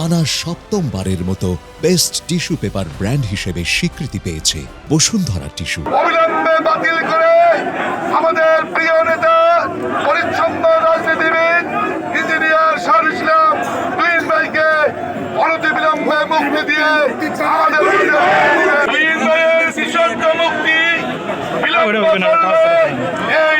টানা সপ্তমবারের মতো best tissue paper brand হিসেবে স্বীকৃতি পেয়েছে বসুন্ধরা টিস্যু। বাতিল করে আমাদের প্রিয় নেতা পরিচ্ছন্ন রাজনীতিবিদ ইঞ্জিনিয়ার শাহ ইসলাম তুহিন ভাইকে অনতিবিলম্বে মুক্তি দিয়ে আমাদের ভাইয়ের মুক্তি বিলম্ব করলে এই